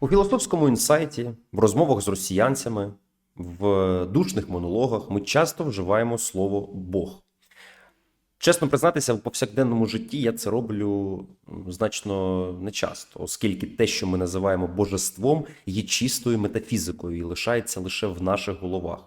У філософському інсайті, в розмовах з росіянцями, в душних монологах ми часто вживаємо слово Бог. Чесно признатися, в повсякденному житті я це роблю значно значно нечасто, оскільки те, що ми називаємо божеством, є чистою метафізикою і лишається лише в наших головах.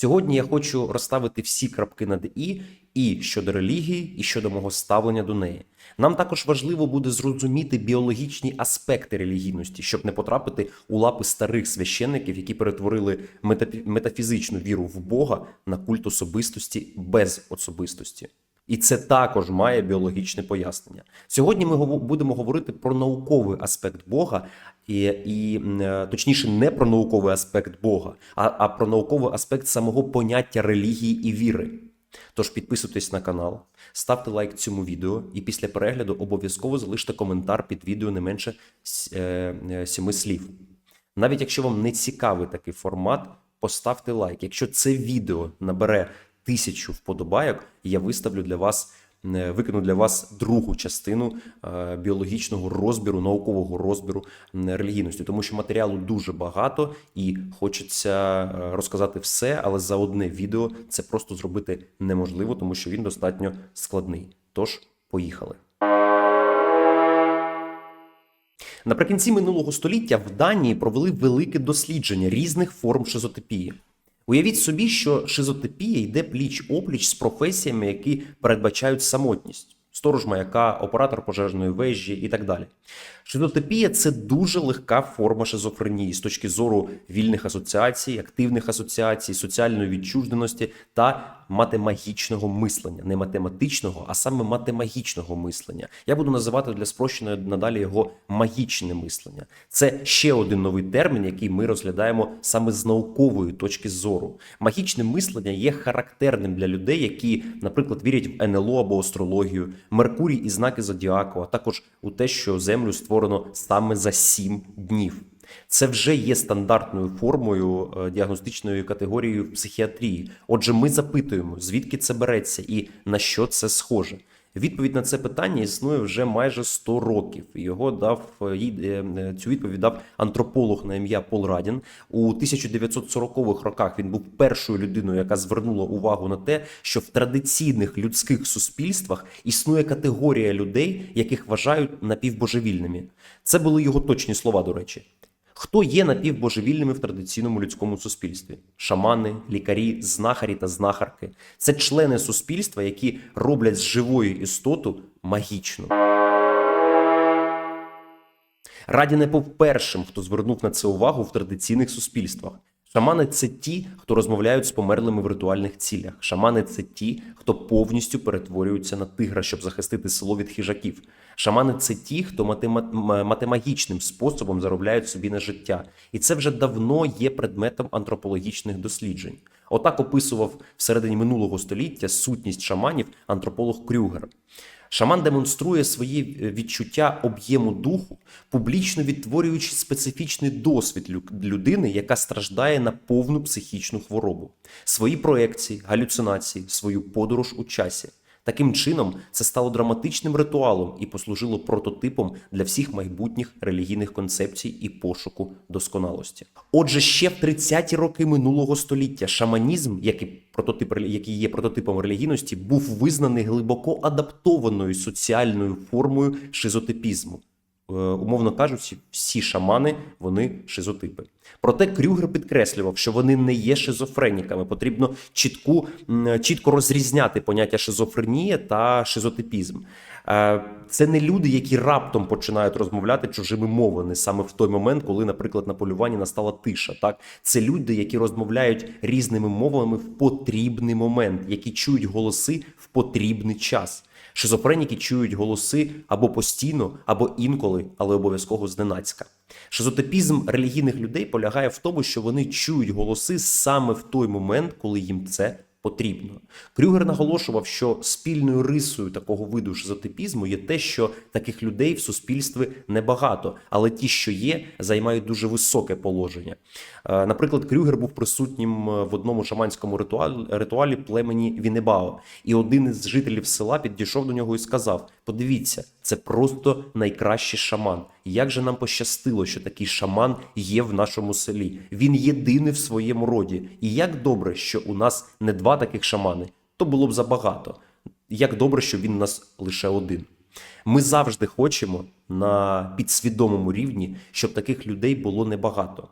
Сьогодні я хочу розставити всі крапки над і, і щодо релігії, і щодо мого ставлення до неї. Нам також важливо буде зрозуміти біологічні аспекти релігійності, щоб не потрапити у лапи старих священників, які перетворили метафі- метафізичну віру в Бога на культ особистості без особистості. І це також має біологічне пояснення. Сьогодні ми будемо говорити про науковий аспект Бога, і, і е, точніше, не про науковий аспект Бога, а, а про науковий аспект самого поняття релігії і віри. Тож підписуйтесь на канал, ставте лайк цьому відео, і після перегляду обов'язково залиште коментар під відео не менше е, е, сіми слів. Навіть якщо вам не цікавий такий формат, поставте лайк. Якщо це відео набере тисячу вподобайок, я виставлю для вас. е, Викину для вас другу частину е, біологічного розбіру, наукового розбіру релігійності, тому що матеріалу дуже багато і хочеться е, розказати все, але за одне відео це просто зробити неможливо, тому що він достатньо складний. Тож, поїхали. Наприкінці минулого століття в Данії провели велике дослідження різних форм шизотипії. Уявіть собі, що шизотипія йде пліч опліч з професіями, які передбачають самотність. Сторож маяка, оператор пожежної вежі і так далі. Шизотипія це дуже легка форма шизофренії з точки зору вільних асоціацій, активних асоціацій, соціальної відчужденості та матемагічного мислення, не математичного, а саме матемагічного мислення. Я буду називати для спрощеної надалі його магічне мислення. Це ще один новий термін, який ми розглядаємо саме з наукової точки зору. Магічне мислення є характерним для людей, які, наприклад, вірять в НЛО або астрологію, Меркурій і знаки зодіаку, а також у те, що Землю створено саме за сім днів. Це вже є стандартною формою е, діагностичною категорією в психіатрії. Отже, ми запитуємо, звідки це береться і на що це схоже. Відповідь на це питання існує вже майже 100 років. Його дав е, е, е, цю відповідь дав антрополог на ім'я Пол Радін. У 1940-х роках він був першою людиною, яка звернула увагу на те, що в традиційних людських суспільствах існує категорія людей, яких вважають напівбожевільними. Це були його точні слова, до речі. Хто є напівбожевільними в традиційному людському суспільстві? Шамани, лікарі, знахарі та знахарки це члени суспільства, які роблять з живою істоту магічну. Раді не був першим, хто звернув на це увагу в традиційних суспільствах. Шамани це ті, хто розмовляють з померлими в ритуальних цілях. Шамани це ті, хто повністю перетворюються на тигра, щоб захистити село від хижаків. Шамани це ті, хто матема- матемагічним способом заробляють собі на життя. І це вже давно є предметом антропологічних досліджень. Отак описував всередині минулого століття сутність шаманів антрополог Крюгер. Шаман демонструє свої е, відчуття об'єму духу, публічно відтворюючи специфічний досвід лю- людини, яка страждає на повну психічну хворобу, свої проекції, галюцинації, свою подорож у часі. Таким чином, це стало драматичним ритуалом і послужило прототипом для всіх майбутніх релігійних концепцій і пошуку досконалості. Отже, ще в 30-ті роки минулого століття шаманізм, який прототип який є прототипом релігійності, був визнаний глибоко адаптованою соціальною формою шизотипізму. Е, Умовно кажучи, всі шамани вони шизотипи. Проте Крюгер підкреслював, що вони не є шизофреніками. Потрібно чітку, чітко розрізняти поняття шизофренія та шизотипізм. Е, Це не люди, які раптом починають розмовляти чужими мовами саме в той момент, коли, наприклад, на полюванні настала тиша. Так, це люди, які розмовляють різними мовами в потрібний момент, які чують голоси в потрібний час. Шизофреніки чують голоси або постійно, або інколи, але обов'язково зненацька. Шизотипізм релігійних людей полягає в тому, що вони чують голоси саме в той момент, коли їм це потрібно. Крюгер наголошував, що спільною рисою такого виду шизотипізму є те, що таких людей в суспільстві небагато, але ті, що є, займають дуже високе положення. Е, Наприклад, Крюгер був присутнім е, в одному шаманському ритуалі, племені Вінебао, і один із жителів села підійшов до нього і сказав: Подивіться, це просто найкращий шаман. Як же нам пощастило, що такий шаман є в нашому селі. Він єдиний в своєму роді. І як добре, що у нас не два таких шамани, то було б забагато. Як добре, що він у нас лише один. Ми завжди хочемо на підсвідомому рівні, щоб таких людей було небагато.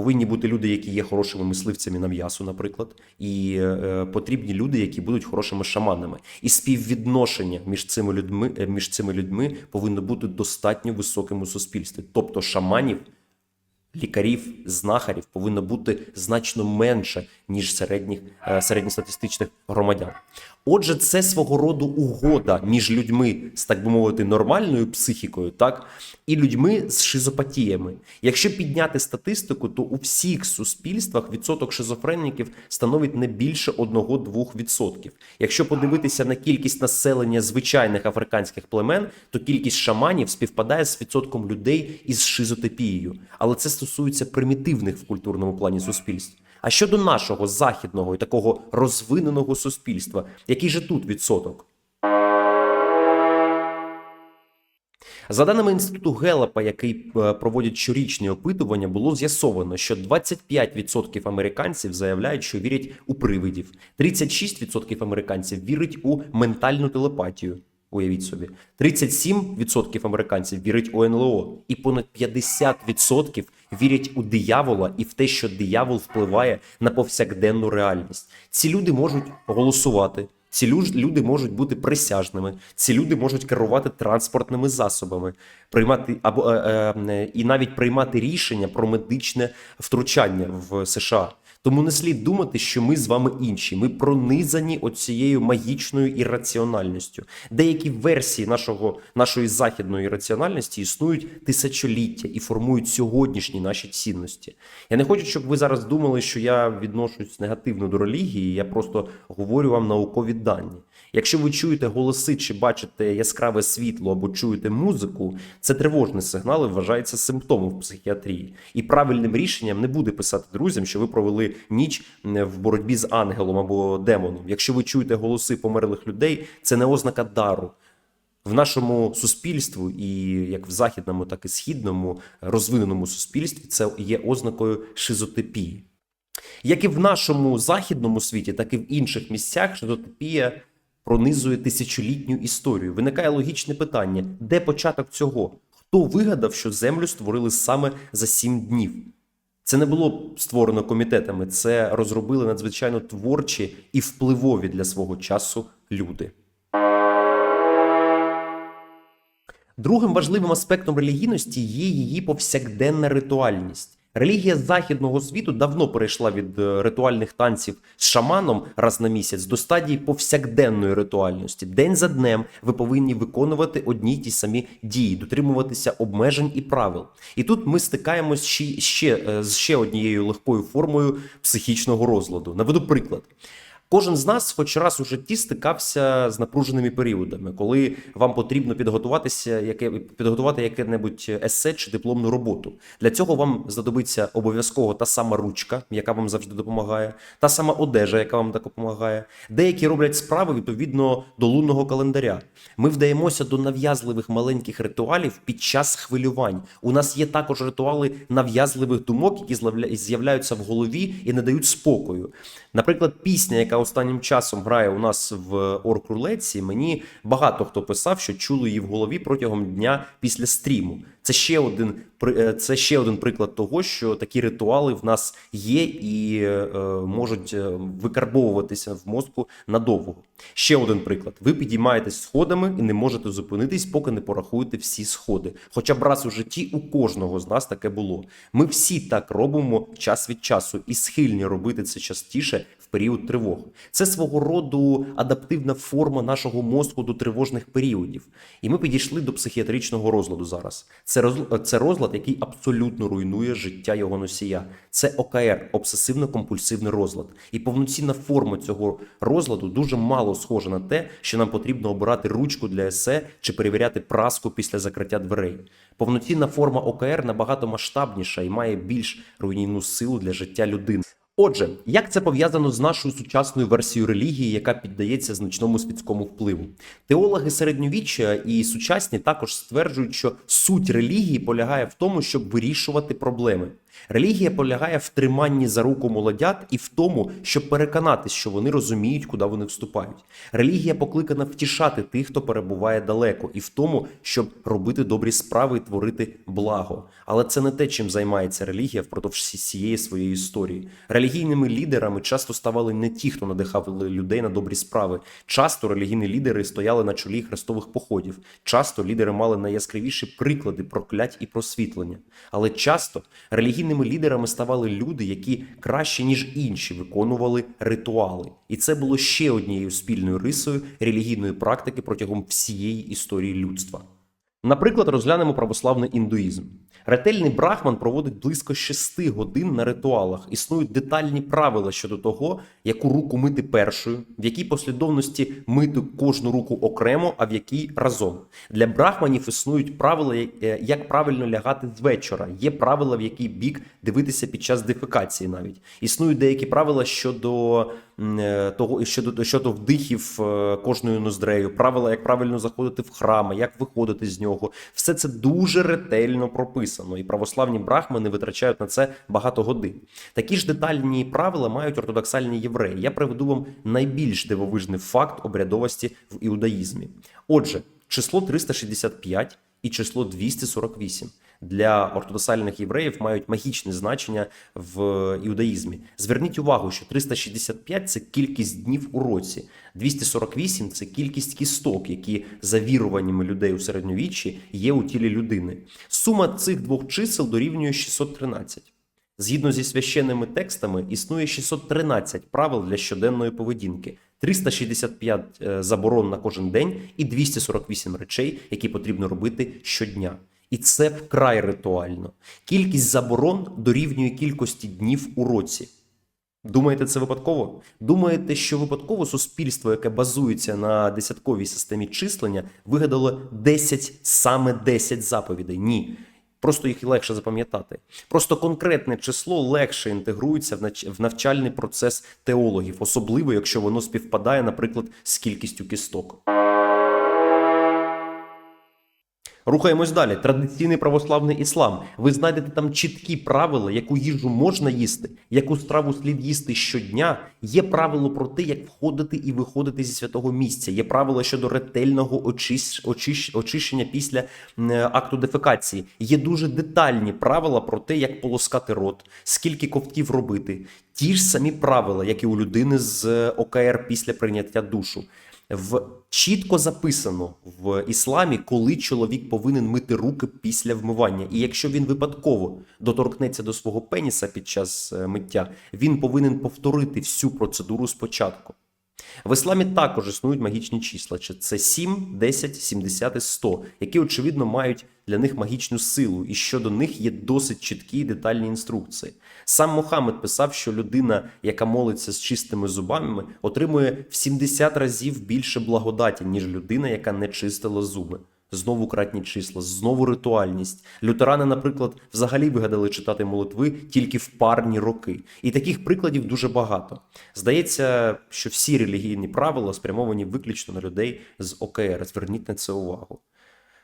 Повинні бути люди, які є хорошими мисливцями на м'ясо, наприклад, і е, потрібні люди, які будуть хорошими шаманами. І співвідношення між цими людьми е, між цими людьми повинно бути достатньо високим у суспільстві. Тобто шаманів, лікарів, знахарів повинно бути значно менше ніж середніх е, середньостатистичних громадян. Отже, це свого роду угода між людьми з так би мовити нормальною психікою, так і людьми з шизопатіями. Якщо підняти статистику, то у всіх суспільствах відсоток шизофреніків становить не більше 1-2%. Якщо подивитися на кількість населення звичайних африканських племен, то кількість шаманів співпадає з відсотком людей із шизотипією. Але це стосується примітивних в культурному плані суспільств. А щодо нашого західного і такого розвиненого суспільства, який же тут відсоток? За даними інституту Гелапа, який е, проводить щорічні опитування, було з'ясовано, що 25% американців заявляють, що вірять у привидів, 36% американців вірять у ментальну телепатію. Уявіть собі, 37% американців вірять у НЛО, і понад 50% вірять у диявола і в те, що диявол впливає на повсякденну реальність. Ці люди можуть голосувати. Ці люди можуть бути присяжними, ці люди можуть керувати транспортними засобами, приймати або е, е, і навіть приймати рішення про медичне втручання в США. Тому не слід думати, що ми з вами інші. Ми пронизані оцією магічною ірраціональністю. Деякі версії нашого, нашої західної раціональності існують тисячоліття і формують сьогоднішні наші цінності. Я не хочу, щоб ви зараз думали, що я відношусь негативно до релігії. Я просто говорю вам наукові дані. Якщо ви чуєте голоси чи бачите яскраве світло або чуєте музику, це тривожний сигнал і вважається симптомом в психіатрії. І правильним рішенням не буде писати друзям, що ви провели ніч в боротьбі з ангелом або демоном. Якщо ви чуєте голоси померлих людей, це не ознака дару. В нашому суспільстві, і як в західному, так і східному розвиненому суспільстві, це є ознакою шизотипії. Як і в нашому західному світі, так і в інших місцях шизотипія пронизує тисячолітню історію. Виникає логічне питання: де початок цього? Хто вигадав, що землю створили саме за сім днів? Це не було створено комітетами, це розробили надзвичайно творчі і впливові для свого часу люди. Другим важливим аспектом релігійності є її повсякденна ритуальність. Релігія західного світу давно перейшла від е, ритуальних танців з шаманом раз на місяць до стадії повсякденної ритуальності. День за днем ви повинні виконувати одні й ті самі дії, дотримуватися обмежень і правил. І тут ми стикаємось ще, ще е, з ще однією легкою формою психічного розладу. Наведу приклад. Кожен з нас, хоч раз у житті, стикався з напруженими періодами, коли вам потрібно підготуватися, яке підготувати яке-небудь есе чи дипломну роботу. Для цього вам знадобиться обов'язково та сама ручка, яка вам завжди допомагає, та сама одежа, яка вам допомагає. Деякі роблять справи відповідно до лунного календаря. Ми вдаємося до нав'язливих маленьких ритуалів під час хвилювань. У нас є також ритуали нав'язливих думок, які з'являються в голові і не дають спокою. Наприклад, пісня, яка останнім часом грає у нас в орг-рулетці, мені багато хто писав, що чули її в голові протягом дня після стріму. Це ще один е, це ще один приклад того, що такі ритуали в нас є і е, можуть е, викарбовуватися в мозку надовго. Ще один приклад: ви підіймаєтесь сходами і не можете зупинитись, поки не порахуєте всі сходи. Хоча б раз у житті у кожного з нас таке було. Ми всі так робимо час від часу і схильні робити це частіше період тривог. Це свого роду адаптивна форма нашого мозку до тривожних періодів. І ми підійшли до психіатричного розладу зараз. Це роз- це розлад, який абсолютно руйнує життя його носія. Це ОКР, обсесивно-компульсивний розлад. І повноцінна форма цього розладу дуже мало схожа на те, що нам потрібно обирати ручку для есе чи перевіряти праску після закриття дверей. Повноцінна форма ОКР набагато масштабніша і має більш руйнівну силу для життя людини. Отже, як це пов'язано з нашою сучасною версією релігії, яка піддається значному світському впливу? Теологи середньовіччя і сучасні також стверджують, що суть релігії полягає в тому, щоб вирішувати проблеми. Релігія полягає в триманні за руку молодят і в тому, щоб переконатись, що вони розуміють, куди вони вступають. Релігія покликана втішати тих, хто перебуває далеко, і в тому, щоб робити добрі справи і творити благо. Але це не те, чим займається релігія впродовж всієї своєї історії. Релігійними лідерами часто ставали не ті, хто надихав людей на добрі справи. Часто релігійні лідери стояли на чолі хрестових походів. Часто лідери мали найяскравіші приклади проклять і просвітлення. Але часто релігійними лідерами ставали люди, які краще ніж інші виконували ритуали. І це було ще однією спільною рисою релігійної практики протягом всієї історії людства. Наприклад, розглянемо православний індуїзм. Ретельний брахман проводить близько 6 годин на ритуалах. Існують детальні правила щодо того, яку руку мити першою, в якій послідовності мити кожну руку окремо, а в якій разом. Для брахманів існують правила, е, як правильно лягати з вечора. Є правила, в який бік дивитися під час дефекації. Навіть існують деякі правила щодо того, щодо щодо вдихів е, кожною ноздрею, правила, як правильно заходити в храми, як виходити з нього. Все це дуже ретельно прописано, і православні брахмани витрачають на це багато годин. Такі ж детальні правила мають ортодоксальні євреї. Я приведу вам найбільш дивовижний факт обрядовості в іудаїзмі. Отже, число 365 і число 248 для ортодоксальних євреїв мають магічне значення в іудаїзмі. Зверніть увагу, що 365 – це кількість днів у році, 248 – це кількість кісток, які за віруваннями людей у середньовіччі є у тілі людини. Сума цих двох чисел дорівнює 613. Згідно зі священними текстами, існує 613 правил для щоденної поведінки, 365 е, заборон на кожен день і 248 речей, які потрібно робити щодня. І це вкрай ритуально. Кількість заборон дорівнює кількості днів у році. Думаєте, це випадково? Думаєте, що випадково суспільство, яке базується на десятковій системі числення, вигадало 10, саме 10 заповідей? Ні. Просто їх легше запам'ятати. Просто конкретне число легше інтегрується в навчальний процес теологів, особливо якщо воно співпадає, наприклад, з кількістю кісток. Рухаємось далі. Традиційний православний іслам. Ви знайдете там чіткі правила, яку їжу можна їсти, яку страву слід їсти щодня. Є правило про те, як входити і виходити зі святого місця. Є правила щодо ретельного очищ... очищ... очищення після акту дефекації. Є дуже детальні правила про те, як полоскати рот, скільки ковтків робити. Ті ж самі правила, як і у людини з ОКР після прийняття душу. В чітко записано в ісламі, коли чоловік повинен мити руки після вмивання. І якщо він випадково доторкнеться до свого пеніса під час е, миття, він повинен повторити всю процедуру спочатку. В ісламі також існують магічні числа: чи це 7, 10, 70 і 100, які очевидно мають для них магічну силу, і щодо них є досить чіткі і детальні інструкції. Сам Мохаммед писав, що людина, яка молиться з чистими зубами, отримує в 70 разів більше благодаті, ніж людина, яка не чистила зуби. Знову кратні числа, знову ритуальність. Лютерани, наприклад, взагалі вигадали читати молитви тільки в парні роки. І таких прикладів дуже багато. Здається, що всі релігійні правила спрямовані виключно на людей з ОКР. Зверніть на це увагу.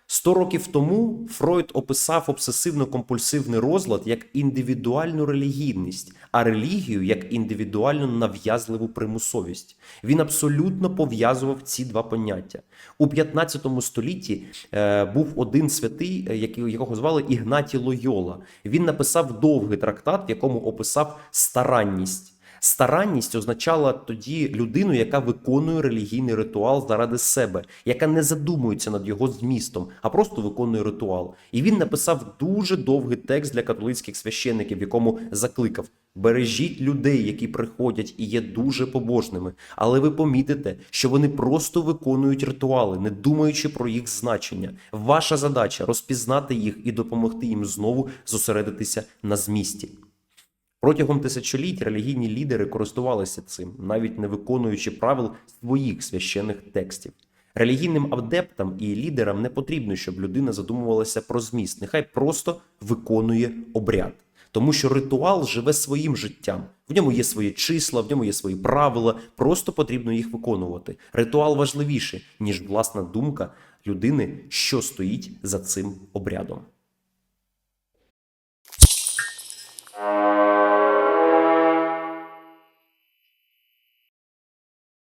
Сто років тому Фройд описав обсесивно-компульсивний розлад як індивідуальну релігійність, а релігію як індивідуальну нав'язливу примусовість. Він абсолютно пов'язував ці два поняття. У 15 столітті е, був один святий, е, який- якого звали Ігнатій Лойола. Він написав довгий трактат, в якому описав старанність. Старанність означала тоді людину, яка виконує релігійний ритуал заради себе, яка не задумується над його змістом, а просто виконує ритуал. І він написав дуже довгий текст для католицьких священників, в якому закликав: бережіть людей, які приходять і є дуже побожними, але ви помітите, що вони просто виконують ритуали, не думаючи про їх значення. Ваша задача розпізнати їх і допомогти їм знову зосередитися на змісті. Протягом тисячоліть релігійні лідери користувалися цим, навіть не виконуючи правил своїх священних текстів. Релігійним адептам і лідерам не потрібно, щоб людина задумувалася про зміст. Нехай просто виконує обряд. тому що ритуал живе своїм життям. В ньому є свої числа, в ньому є свої правила, просто потрібно їх виконувати. Ритуал важливіший, ніж власна думка людини, що стоїть за цим обрядом.